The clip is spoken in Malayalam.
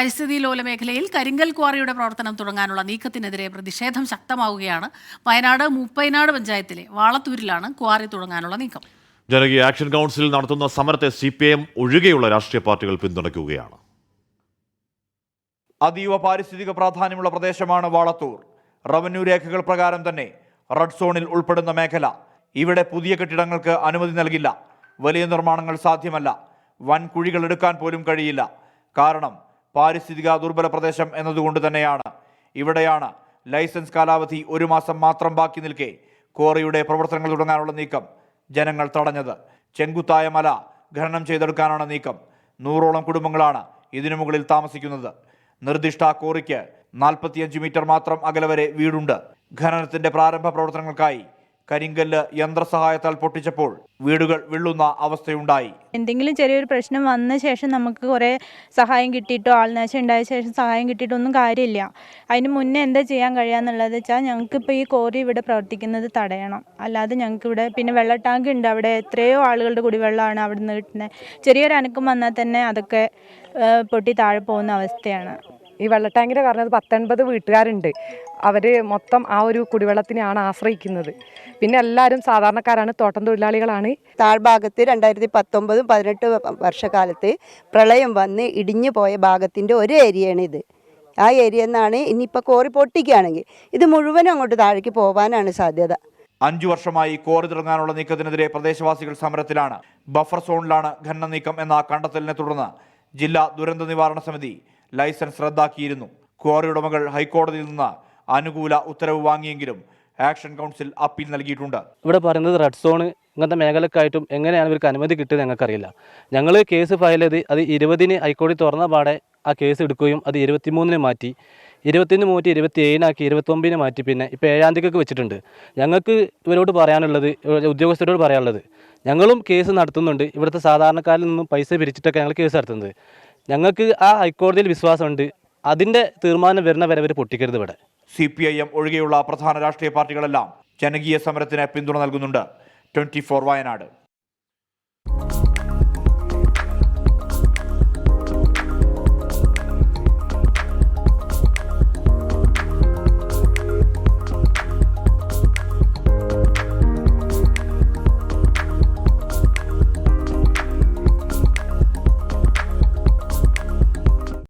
പരിസ്ഥിതി ലോല മേഖലയിൽ കരിങ്കൽ ക്വാറിയുടെ പ്രവർത്തനം തുടങ്ങാനുള്ള നീക്കത്തിനെതിരെ പ്രതിഷേധം ശക്തമാവുകയാണ്. വയനാട് മുപ്പൈനാട് പഞ്ചായത്തിലെ വാളത്തൂരിലാണ് ക്വാറി തുടങ്ങാനുള്ള നീക്കം. ജനകീയ ആക്ഷൻ കൗൺസിൽ നടത്തുന്ന സമരത്തെ സി പി എം ഒഴികെയുള്ള രാഷ്ട്രീയ പാർട്ടികൾ പിന്തുണയ്ക്കുകയാണ്. അതീവ പാരിസ്ഥിതിക പ്രാധാന്യമുള്ള പ്രദേശമാണ് വാളത്തൂർ. റവന്യൂ രേഖകൾ പ്രകാരം തന്നെ റെഡ് സോണിൽ ഉൾപ്പെടുന്ന മേഖല ഇവിടെ പുതിയ കെട്ടിടങ്ങൾക്ക് അനുമതി നൽകില്ല. വലിയ നിർമ്മാണങ്ങൾ സാധ്യമല്ല. വൻ കുഴികൾ എടുക്കാൻ പോലും കഴിയില്ല. കാരണം പാരിസ്ഥിതിക ദുർബല പ്രദേശം എന്നതുകൊണ്ട് തന്നെയാണ്. ഇവിടെയാണ് ലൈസൻസ് കാലാവധി ഒരു മാസം മാത്രം ബാക്കി നിൽക്കെ ക്വാറിയുടെ പ്രവർത്തനങ്ങൾ തുടങ്ങാനുള്ള നീക്കം ജനങ്ങൾ തടഞ്ഞത്. ചെങ്കുത്തായ മല ഖനനം ചെയ്തെടുക്കാനാണ് നീക്കം. നൂറോളം കുടുംബങ്ങളാണ് ഇതിനു മുകളിൽ താമസിക്കുന്നത്. നിർദ്ദിഷ്ട കോറിക്ക് നാൽപ്പത്തിയഞ്ച് മീറ്റർ മാത്രം അകലെ വരെ വീടുണ്ട്. ഖനനത്തിന്റെ പ്രാരംഭ പ്രവർത്തനങ്ങൾക്കായി കരിങ്കല്ല് യന്ത്രസഹായത്താൽ പൊട്ടിച്ചപ്പോൾ വീടുകൾ വിള്ളുന്ന അവസ്ഥയുണ്ടായി. എന്തെങ്കിലും ചെറിയൊരു പ്രശ്നം വന്ന ശേഷം നമുക്ക് കുറേ സഹായം കിട്ടിയിട്ടോ ആൾനാശം ഉണ്ടായ ശേഷം സഹായം കിട്ടിയിട്ടോ ഒന്നും കാര്യമില്ല. അതിന് മുന്നേ എന്താ ചെയ്യാൻ കഴിയാന്നുള്ളത് വെച്ചാൽ ഞങ്ങൾക്കിപ്പോൾ ഈ കോറി ഇവിടെ പ്രവർത്തിക്കുന്നത് തടയണം. അല്ലാതെ ഞങ്ങൾക്ക് ഇവിടെ പിന്നെ വെള്ള ടാങ്ക് ഉണ്ട്. അവിടെ എത്രയോ ആളുകളുടെ കുടിവെള്ളമാണ് അവിടെ നിന്ന് കിട്ടുന്നത്. ചെറിയൊരു അനക്കം വന്നാൽ തന്നെ അതൊക്കെ പൊട്ടി താഴെ പോകുന്ന അവസ്ഥയാണ്. ഈ വെള്ളട്ടാങ്കിന്റെ പറഞ്ഞത് പത്തൊൻപത് വീട്ടുകാരുണ്ട്. അവർ മൊത്തം ആ ഒരു കുടിവെള്ളത്തിനെയാണ് ആശ്രയിക്കുന്നത്. പിന്നെ എല്ലാവരും സാധാരണക്കാരാണ് തോട്ടം തൊഴിലാളികളാണ്. താഴ്ഭാഗത്ത് രണ്ടായിരത്തി പത്തൊമ്പതും പതിനെട്ട് വർഷക്കാലത്ത് പ്രളയം വന്ന് ഇടിഞ്ഞു പോയ ഭാഗത്തിന്റെ ഒരു ഏരിയയാണ് ഇത്. ആ ഏരിയ എന്നാണ് ഇനിയിപ്പോൾ കോറി പൊട്ടിക്കുകയാണെങ്കിൽ ഇത് മുഴുവനും അങ്ങോട്ട് താഴേക്ക് പോകാനാണ് സാധ്യത. അഞ്ചു വർഷമായി കോറി തുടങ്ങാനുള്ള നീക്കത്തിനെതിരെ പ്രദേശവാസികൾ സമരത്തിലാണ്. ബഫർ സോണിലാണ് ഖനന നീക്കം എന്ന കണ്ടെത്തലിനെ തുടർന്ന് ജില്ലാ ദുരന്ത നിവാരണ സമിതി ലൈസൻസ് റദ്ദാക്കിയിരുന്നു. ക്വാറി ഉടമകൾ ഹൈക്കോടതിയിൽ നിന്ന് അനുകൂല ഉത്തരവ് വാങ്ങിയെങ്കിലും ആക്ഷൻ കൗൺസിൽ അപ്പീൽ നൽകിയിട്ടുണ്ട്. ഇവിടെ പറയുന്നത് റെഡ് സോൺ ഇങ്ങനത്തെ മേഖലക്കായിട്ടും എങ്ങനെയാണ് ഇവർക്ക് അനുമതി കിട്ടിയത് ഞങ്ങൾക്കറിയില്ല. ഞങ്ങൾ കേസ് ഫയൽ ചെയ്ത് അത് ഇരുപതിന് ഹൈക്കോടതി തുറന്ന പാടെ ആ കേസ് എടുക്കുകയും അത് ഇരുപത്തിമൂന്നിന് മാറ്റി ഇരുപത്തിന്ന് മാറ്റി ഇരുപത്തി ഏഴിനാക്കി ഇരുപത്തൊമ്പതിന് മാറ്റി പിന്നെ ഇപ്പോൾ ഏഴാം തീയതിക്ക് വെച്ചിട്ടുണ്ട്. ഞങ്ങൾക്ക് ഇവരോട് പറയാനുള്ളത് ഉദ്യോഗസ്ഥരോട് പറയാനുള്ളത് ഞങ്ങളും കേസ് നടത്തുന്നുണ്ട്. ഇവിടുത്തെ സാധാരണക്കാരിൽ നിന്നും പൈസ പിരിച്ചിട്ടൊക്കെ ഞങ്ങൾ കേസ് നടത്തുന്നത്. ഞങ്ങൾക്ക് ആ ഹൈക്കോടതിയിൽ വിശ്വാസമുണ്ട്. അതിന്റെ തീരുമാനം വരുന്ന വരെ അവർ പൊട്ടിക്കരുത് ഇവിടെ. സി പി ഐ എം ഒഴികെയുള്ള പ്രധാന രാഷ്ട്രീയ പാർട്ടികളെല്ലാം ജനകീയ സമരത്തിന് പിന്തുണ നൽകുന്നുണ്ട്. Twenty four Wayanad.